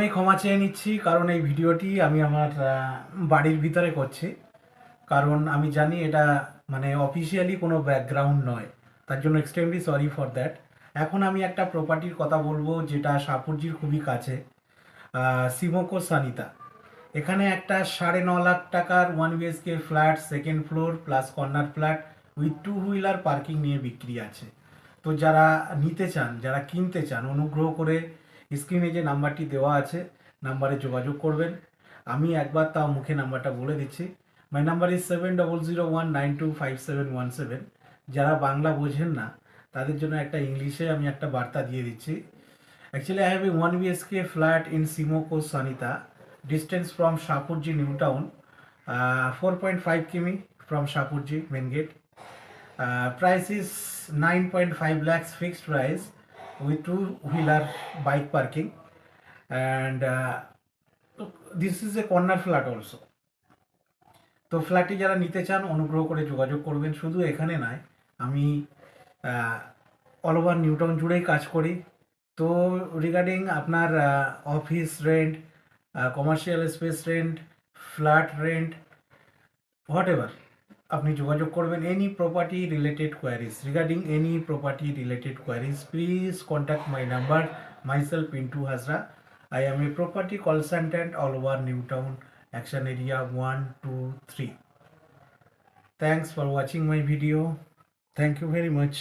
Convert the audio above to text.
প্রথমেই ক্ষমা চেয়ে নিচ্ছি, কারণ এই ভিডিওটি আমি আমার বাড়ির ভিতরে করছি। কারণ আমি জানি এটা মানে অফিসিয়ালি কোনো ব্যাকগ্রাউন্ড নয়। তার জন্য এক্সট্রিমলি সরি ফর দ্যাট এখন আমি একটা প্রপার্টির কথা বলব, যেটা সাপুরজির খুবই কাছে। সিমোকো সানিতা এখানে একটা সাড়ে ন লাখ টাকার one BHK flat second floor plus corner flat with two wheeler parking নিয়ে বিক্রি আছে। তো যারা নিতে চান, যারা কিনতে চান, অনুগ্রহ করে স্ক্রিনে যে নাম্বারটি দেওয়া আছে নাম্বারে যোগাযোগ করবেন। আমি একবার তাও মুখে নাম্বারটা বলে দিচ্ছি। My number is seven double zero one nine two five seven one seven যারা বাংলা বোঝেন না তাদের জন্য একটা ইংলিশে আমি একটা বার্তা দিয়ে দিচ্ছি। Actually I have a one BHK flat in সিমোকো Sanita distance from Shapoorji new town four point five km from Shapoorji main gate Uh, price is 9.5 lakhs fixed price with two wheeler bike parking. And uh, this is a corner flat also. তো ফ্ল্যাটটি যারা নিতে চান অনুগ্রহ করে যোগাযোগ করবেন। শুধু এখানে নয় আমি অল ওভার নিউটাউন জুড়েই কাজ করি। তো রিগার্ডিং আপনার office rent commercial space rent flat rent whatever আপনি যোগাযোগ করবেন any property related queries regarding any property related queries please contact my number myself Pintu Hazra I am a property consultant all over new town action area one two three thanks for watching my video thank you very much